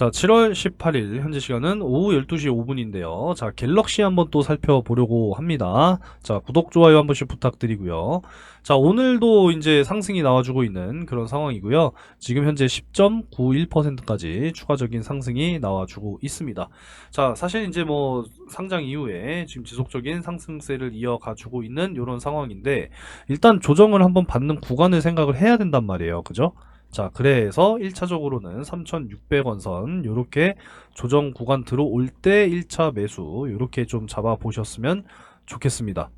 자, 7월 18일 현재 시간은 오후 12시 5분인데요. 자, 갤럭시 한번 또 살펴보려고 합니다. 자, 구독, 좋아요 한 번씩 부탁드리고요. 자, 오늘도 이제 상승이 나와주고 있는 그런 상황이고요. 지금 현재 10.91%까지 추가적인 상승이 나와주고 있습니다. 자, 사실 이제 뭐 상장 이후에 지금 지속적인 상승세를 이어가주고 있는 이런 상황인데 일단 조정을 한번 받는 구간을 생각을 해야 된단 말이에요. 그죠? 자, 그래서 1차적으로는 3,600원 선 요렇게 조정 구간 들어올 때 1차 매수 요렇게 좀 잡아 보셨으면 좋겠습니다.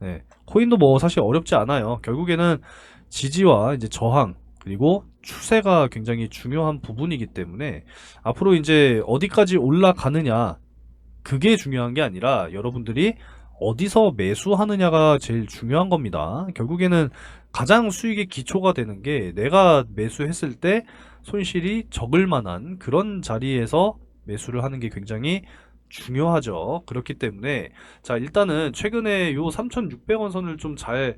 네. 코인도 뭐 사실 어렵지 않아요. 결국에는 지지와 이제 저항 그리고 추세가 굉장히 중요한 부분이기 때문에 앞으로 이제 어디까지 올라가느냐 그게 중요한 게 아니라 여러분들이 어디서 매수하느냐가 제일 중요한 겁니다. 결국에는 가장 수익의 기초가 되는 게 내가 매수했을 때 손실이 적을 만한 그런 자리에서 매수를 하는 게 굉장히 중요하죠. 그렇기 때문에 자 일단은 최근에 요 3,600원 선을 좀잘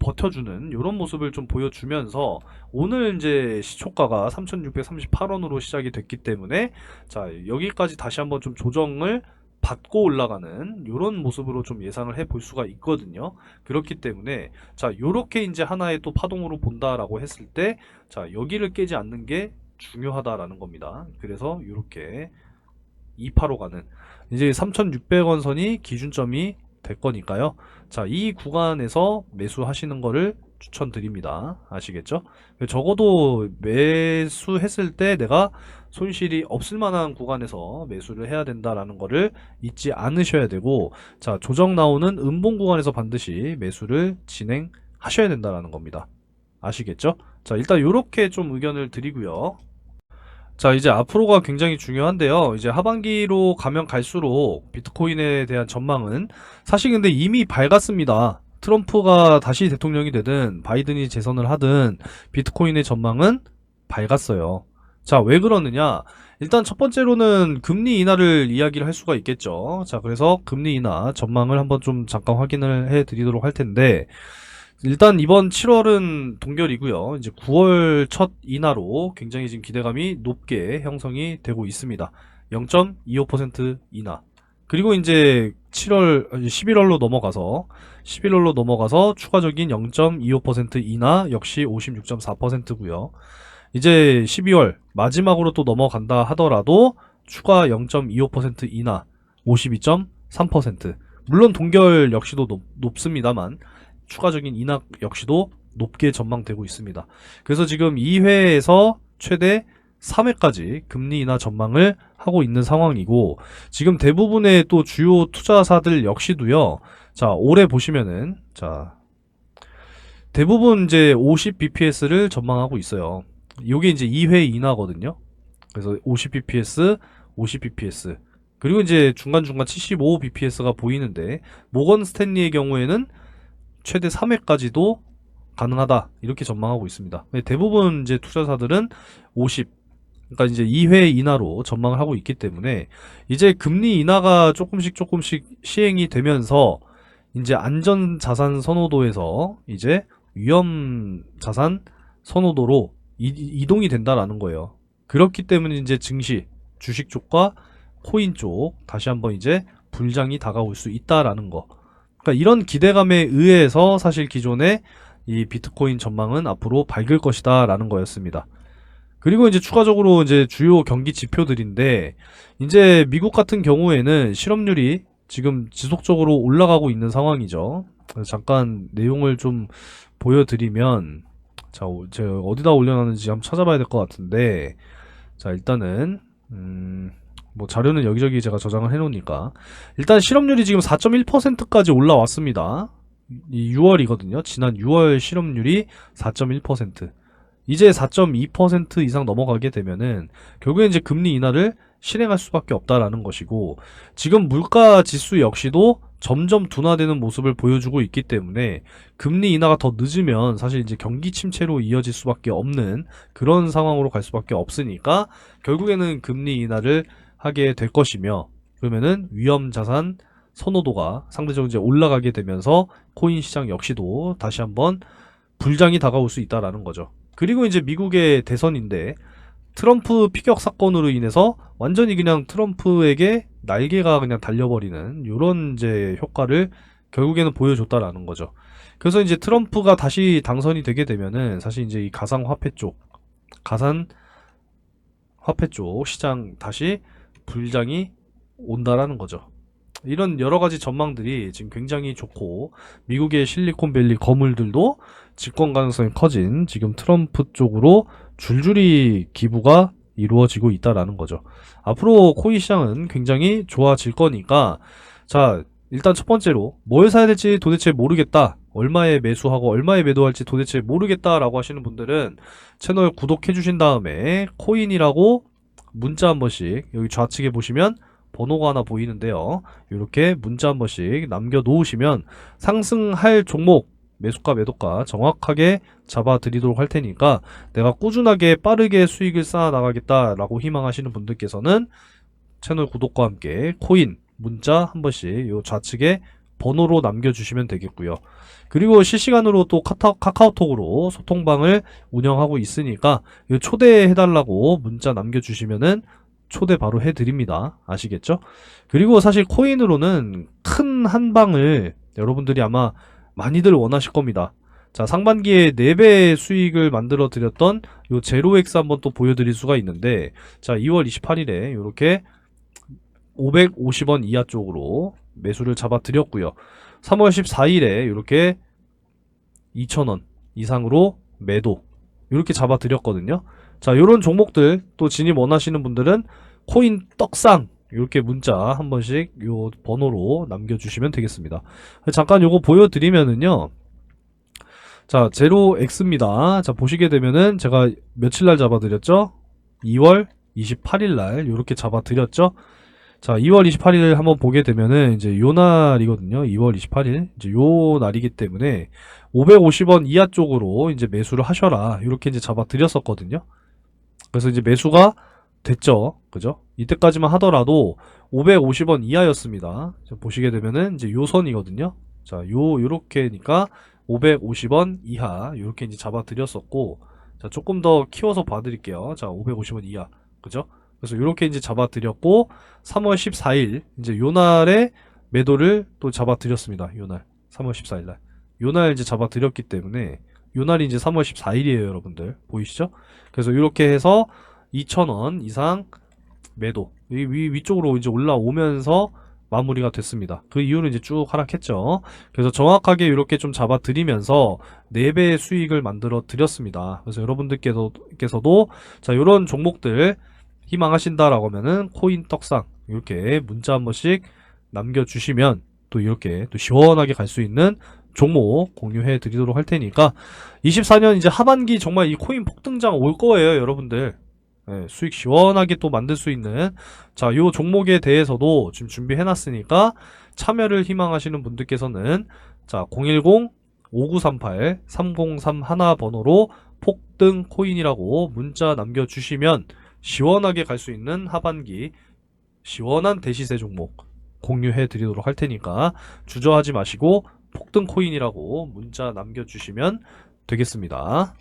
버텨주는 이런 모습을 좀 보여주면서 오늘 이제 시초가가 3,638원으로 시작이 됐기 때문에 자 여기까지 다시 한번 좀 조정을 받고 올라가는 이런 모습으로 좀 예상을 해 볼 수가 있거든요. 그렇기 때문에 자 요렇게 이제 하나의 또 파동으로 본다라고 했을 때 자 여기를 깨지 않는 게 중요하다라는 겁니다. 그래서 요렇게 2파로 가는 이제 3,600원 선이 기준점이 될 거니까요. 자, 이 구간에서 매수하시는 거를 추천드립니다. 아시겠죠? 적어도 매수했을 때 내가 손실이 없을 만한 구간에서 매수를 해야 된다라는 거를 잊지 않으셔야 되고 자, 조정 나오는 음봉 구간에서 반드시 매수를 진행하셔야 된다라는 겁니다. 아시겠죠? 자, 일단 이렇게 좀 의견을 드리고요. 자, 이제 앞으로가 굉장히 중요한데요. 이제 하반기로 가면 갈수록 비트코인에 대한 전망은 사실 근데 이미 밝았습니다. 트럼프가 다시 대통령이 되든 바이든이 재선을 하든 비트코인의 전망은 밝았어요. 자, 왜 그러느냐? 일단 첫 번째로는 금리 인하를 이야기를 할 수가 있겠죠. 자, 그래서 금리 인하 전망을 한번 좀 잠깐 확인을 해 드리도록 할 텐데, 일단 이번 7월은 동결이고요. 이제 9월 첫 인하로 굉장히 지금 기대감이 높게 형성이 되고 있습니다. 0.25% 인하. 그리고 이제 7월, 11월로 넘어가서 11월로 넘어가서 추가적인 0.25% 인하 역시 56.4%고요. 이제 12월 마지막으로 또 넘어간다 하더라도 추가 0.25% 인하 52.3%. 물론 동결 역시도 높, 높습니다만 추가적인 인하 역시도 높게 전망되고 있습니다. 그래서 지금 2회에서 최대 3회까지 금리 인하 전망을 하고 있는 상황이고 지금 대부분의 또 주요 투자사들 역시도요. 자, 올해 보시면은 자 대부분 이제 50 bps를 전망하고 있어요. 요게 이제 2회 인하거든요. 그래서 50 bps, 50 bps. 그리고 이제 중간중간 75 bps가 보이는데 모건 스탠리의 경우에는 최대 3회까지도 가능하다 이렇게 전망하고 있습니다. 대부분 이제 투자사들은 50 그러니까 이제 2회 인하로 전망을 하고 있기 때문에 이제 금리 인하가 조금씩 조금씩 시행이 되면서 이제 안전 자산 선호도에서 이제 위험 자산 선호도로 이, 동이 된다라는 거예요. 그렇기 때문에 이제 증시, 주식 쪽과 코인 쪽 다시 한번 이제 불장이 다가올 수 있다라는 거. 그러니까 이런 기대감에 의해서 사실 기존의 이 비트코인 전망은 앞으로 밝을 것이다라는 거였습니다. 그리고 이제 추가적으로 이제 주요 경기 지표들인데 이제 미국 같은 경우에는 실업률이 지금 지속적으로 올라가고 있는 상황이죠. 잠깐 내용을 좀 보여드리면 자, 제가 어디다 올려놨는지 한번 찾아봐야 될 것 같은데 자, 일단은 음, 뭐 자료는 여기저기 제가 저장을 해놓으니까 일단 실업률이 지금 4.1%까지 올라왔습니다. 이 6월이거든요. 지난 6월 실업률이 4.1%. 이제 4.2% 이상 넘어가게 되면은 결국에 이제 금리 인하를 실행할 수밖에 없다라는 것이고 지금 물가 지수 역시도 점점 둔화되는 모습을 보여주고 있기 때문에 금리 인하가 더 늦으면 사실 이제 경기 침체로 이어질 수밖에 없는 그런 상황으로 갈 수밖에 없으니까 결국에는 금리 인하를 하게 될 것이며 그러면은 위험 자산 선호도가 상대적으로 이제 올라가게 되면서 코인 시장 역시도 다시 한번 불장이 다가올 수 있다라는 거죠. 그리고 이제 미국의 대선인데 트럼프 피격 사건으로 인해서 완전히 그냥 트럼프에게 날개가 그냥 달려버리는 이런 이제 효과를 결국에는 보여줬다라는 거죠. 그래서 이제 트럼프가 다시 당선이 되게 되면은 사실 이제 이 가상 화폐 쪽, 가상 화폐 쪽 시장 다시 불장이 온다라는 거죠. 이런 여러 가지 전망들이 지금 굉장히 좋고 미국의 실리콘밸리 거물들도 집권 가능성이 커진 지금 트럼프 쪽으로 줄줄이 기부가 이루어지고 있다라는 거죠. 앞으로 코인 시장은 굉장히 좋아질 거니까 자 일단 첫 번째로 뭘 사야 될지 도대체 모르겠다. 얼마에 매수하고 얼마에 매도할지 도대체 모르겠다라고 하시는 분들은 채널 구독해 주신 다음에 코인이라고 문자 한 번씩 여기 좌측에 보시면 번호가 하나 보이는데요. 이렇게 문자 한 번씩 남겨 놓으시면 상승할 종목 매수가 매도가 정확하게 잡아 드리도록 할 테니까 내가 꾸준하게 빠르게 수익을 쌓아 나가겠다라고 희망하시는 분들께서는 채널 구독과 함께 코인 문자 한 번씩 요 좌측에 번호로 남겨주시면 되겠고요. 그리고 실시간으로 또 카타, 카카오톡으로 소통방을 운영하고 있으니까 요 초대해달라고 문자 남겨주시면은 초대 바로 해드립니다. 아시겠죠? 그리고 사실 코인으로는 큰 한방을 여러분들이 아마 많이들 원하실 겁니다. 자, 상반기에 4배 수익을 만들어 드렸던 요 제로엑스 한번 또 보여드릴 수가 있는데, 자, 2월 28일에 이렇게 550원 이하 쪽으로 매수를 잡아 드렸고요. 3월 14일에 이렇게 2,000원 이상으로 매도 이렇게 잡아 드렸거든요. 자, 요런 종목들 또 진입 원하시는 분들은 코인 떡상 이렇게 문자 한 번씩 요 번호로 남겨주시면 되겠습니다. 잠깐 요거 보여드리면은요. 자, 제로 X입니다. 자, 보시게 되면은 제가 며칠 날 잡아드렸죠? 2월 28일 날 이렇게 잡아드렸죠? 자, 2월 28일 한번 보게 되면은 이제 요 날이거든요. 2월 28일. 이제 요 날이기 때문에 550원 이하 쪽으로 이제 매수를 하셔라. 이렇게 이제 잡아드렸었거든요. 그래서 이제 매수가 됐죠. 그죠? 이때까지만 하더라도 550원 이하였습니다. 자, 보시게 되면은 이제 요 선이거든요. 자, 요, 요렇게니까 550원 이하, 요렇게 이제 잡아 드렸었고, 자, 조금 더 키워서 봐 드릴게요. 자, 550원 이하. 그죠? 그래서 요렇게 이제 잡아 드렸고, 3월 14일, 이제 요 날에 매도를 또 잡아 드렸습니다. 요 날. 3월 14일 날. 요 날 이제 잡아 드렸기 때문에, 요 날이 이제 3월 14일이에요, 여러분들. 보이시죠? 그래서 이렇게 해서 2,000원 이상 매도. 위, 위, 위쪽으로 이제 올라오면서 마무리가 됐습니다. 그 이후로 이제 쭉 하락했죠. 그래서 정확하게 이렇게 좀 잡아드리면서 4배의 수익을 만들어 드렸습니다. 그래서 여러분들께서도, 께서도 자, 요런 종목들 희망하신다라고 하면은 코인 떡상 이렇게 문자 한 번씩 남겨주시면 또 이렇게 또 시원하게 갈 수 있는 종목 공유해 드리도록 할 테니까 24년 이제 하반기 정말 이 코인 폭등장 올 거예요, 여러분들. 예, 수익 시원하게 또 만들 수 있는 자, 요 종목에 대해서도 지금 준비해 놨으니까 참여를 희망하시는 분들께서는 자, 010 5938 3031 번호로 폭등 코인이라고 문자 남겨 주시면 시원하게 갈 수 있는 하반기 시원한 대시세 종목 공유해 드리도록 할 테니까 주저하지 마시고 폭등 코인이라고 문자 남겨 주시면 되겠습니다.